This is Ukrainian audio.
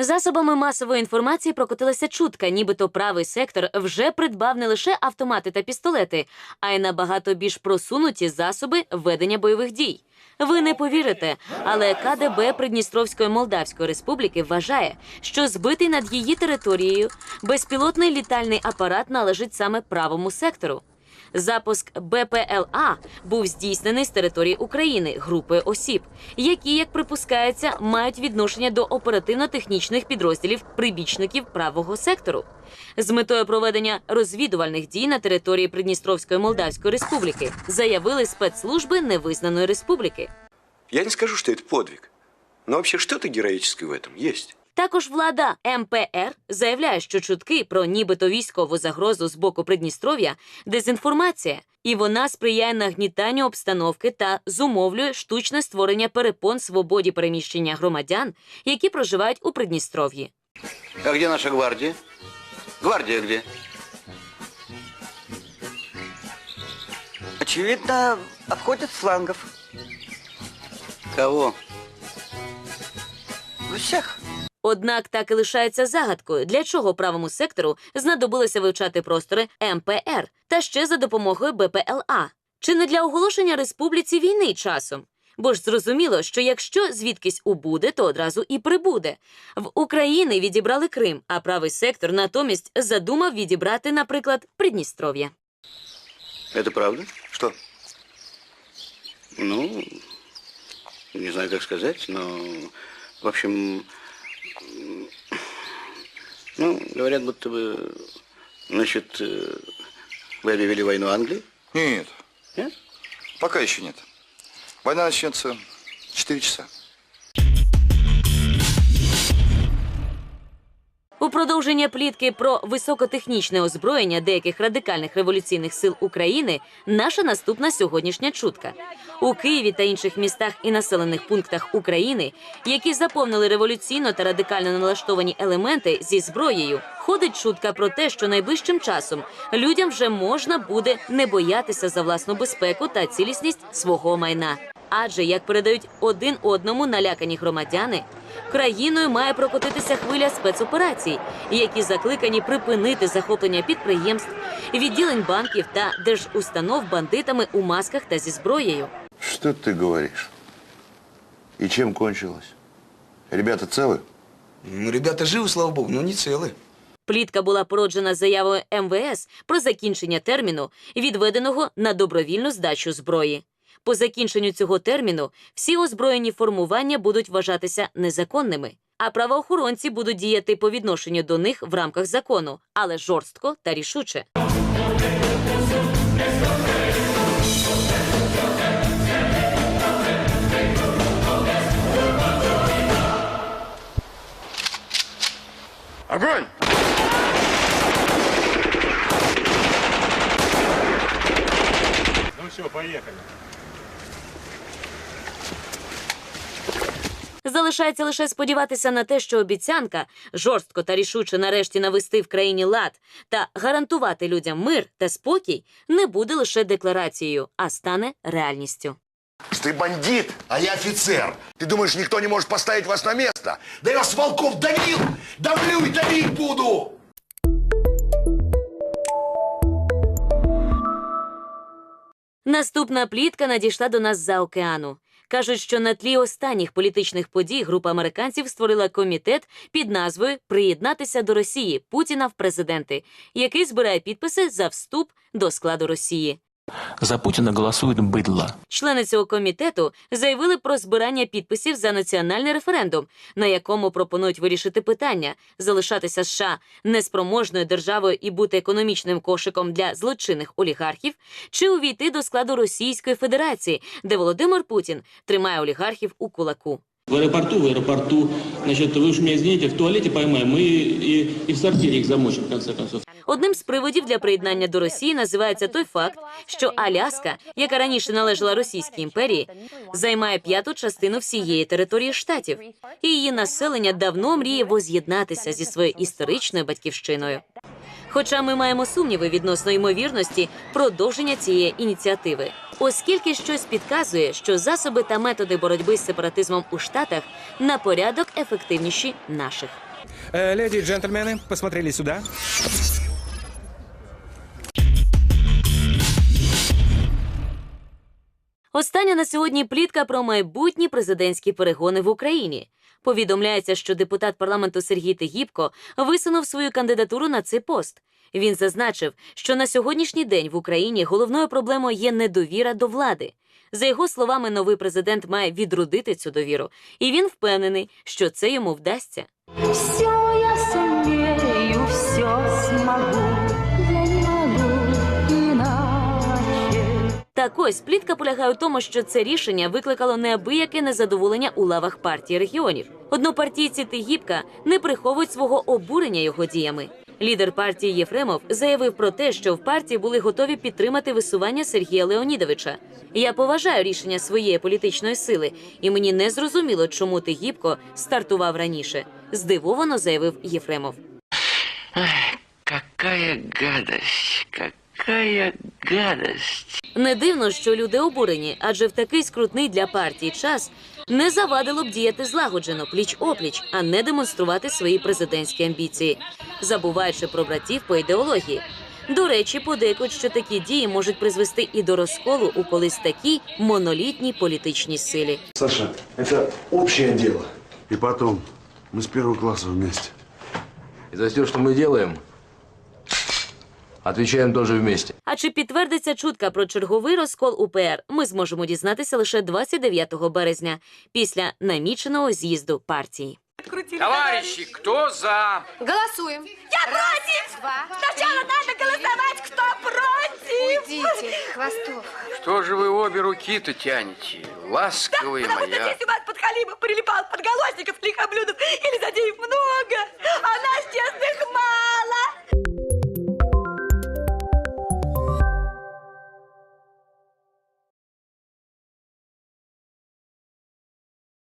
Засобами масової інформації прокотилася чутка, нібито правий сектор вже придбав не лише автомати та пістолети, а й набагато більш просунуті засоби ведення бойових дій. Ви не повірите, але КДБ Придністровської Молдавської Республіки вважає, що збитий над її територією безпілотний літальний апарат належить саме правому сектору. Запуск БПЛА був здійснений з території України групою осіб, які, як припускається, мають відношення до оперативно-технічних підрозділів прибічників правого сектору з метою проведення розвідувальних дій на території Придністровської Молдавської Республіки, заявили спецслужби невизнаної республіки. Я не скажу, что это подвиг. Но вообще что-то героическое в этом есть. Також влада МПР заявляє, що чутки про нібито військову загрозу з боку Придністров'я дезінформація, і вона сприяє нагнітанню обстановки та зумовлює штучне створення перепон свободі переміщення громадян, які проживають у Придністров'ї. А где наша гвардия? Гвардия где? Очевидно, обходят флангов. Кого? Всех. Однак так і лишається загадкою, для чого правому сектору знадобилося вивчати простори МПР та ще за допомогою БПЛА. Чи не для оголошення республіці війни часом? Бо ж зрозуміло, що якщо звідкись убуде, то одразу і прибуде. В Україні відібрали Крим, а правий сектор натомість задумав відібрати, наприклад, Придністров'я. Это правда? Что? Ну, не знаю, как сказать, но, в общем, ну, говорят, будто бы, значит, э, вы объявили войну Англии? Нет, Нет? пока еще нет. Война начнется в 4 часа. У продовження плітки про високотехнічне озброєння деяких радикальних революційних сил України наша наступна сьогоднішня чутка. У Києві та інших містах і населених пунктах України, які заповнили революційно та радикально налаштовані елементи зі зброєю, ходить чутка про те, що найближчим часом людям вже можна буде не боятися за власну безпеку та цілісність свого майна. Адже, як передають один одному налякані громадяни, країною має прокотитися хвиля спецоперацій, які закликані припинити захоплення підприємств, відділень банків та держустанов бандитами у масках та зі зброєю. Что ты говоришь? И чем кончилось? Ребята целы? Ну, ребята живы, слава богу, но не целы. Плітка була породжена заявою МВС про закінчення терміну, відведеного на добровільну здачу зброї. По закінченню цього терміну всі озброєні формування будуть вважатися незаконними, а правоохоронці будуть діяти по відношенню до них в рамках закону, але жорстко та рішуче. Огонь! Ну все, поехали. Залишається лише сподіватися на те, що обіцянка жорстко та рішуче нарешті навести в країні лад та гарантувати людям мир та спокій не буде лише декларацією, а стане реальністю. Ты бандит, а я офицер. Ты думаешь, никто не может поставить вас на место? Да я с волков давил, давлю и давить буду! Наступна плітка надійшла до нас за океану. Кажуть, що на тлі останніх політичних подій група американців створила комітет під назвою Приєднатися до Росії Путіна в президенти, який збирає підписи за вступ до складу Росії. За Путина голосует быдло. Члени цього комітету заявили про збирання підписів за національний референдум, на якому пропонують вирішити питання залишатися США неспроможною державою і бути економічним кошиком для злочинних олігархів, чи увійти до складу Російської Федерації, де Володимир Путін тримає олігархів у кулаку. В аэропорту, в аэропорту, значит, вы уж меня извините, в туалете поймаем и, и, и в сортире их замочим, в конце концов. Одним з приводів для приєднання до Росії називається той факт, що Аляска, яка раніше належала Російській імперії, займає п'яту частину всієї території штатів, і її населення давно мріє воз'єднатися зі своєю історичною батьківщиною. Хоча ми маємо сумніви відносно ймовірності продовження цієї ініціативи, оскільки щось підказує, що засоби та методи боротьби з сепаратизмом у штатах на порядок ефективніші наших. Леди и джентльмены, посмотрели сюда. Остання на сьогодні плітка про майбутні президентські перегони в Україні. Повідомляється, що депутат парламенту Сергій Тегібко висунув свою кандидатуру на цей пост. Він зазначив, що на сьогоднішній день в Україні головною проблемою є недовіра до влади. За його словами, новий президент має відродити цю довіру, і він впевнений, що це йому вдасться. Все я сумею, все смогу, Так ось плітка полягає у тому, що це рішення викликало неабияке незадоволення у лавах партії регіонів. Однопартійці Тигіпка не приховують свого обурення його діями. Лідер партії Єфремов заявив про те, що в партії були готові підтримати висування Сергія Леонідовича. Я поважаю рішення своєї політичної сили, і мені не зрозуміло, чому Тигіпко стартував раніше. Здивовано заявив Єфремов. Какая гадость, какая гадость. Не дивно, що люди обурені, адже в такий скрутний для партії час не завадило б діяти злагоджено, пліч опліч, а не демонструвати свої президентські амбіції, забуваючи про братів по ідеології. До речі, подейкують, що такі дії можуть призвести і до розколу у колись такій монолітній політичній силі. Саша, это общее дело. И потом, мы с первого класса вместе. И за все, что мы делаем, отвечаем тоже вместе. А чи підтвердиться чутка про черговий розкол УПР, ми зможемо дізнатися лише 29 березня після наміченого з'їзду партії. Товарищи, кто за? Голосуем. Я против! Два. Сначала надо голосовать, кто против! Уйдите, Хвостов. Что же вы обе руки-то тянете? Ласковые моя. у вас подхалима прилипал подголосников, лихоблюдов и лизодеев много.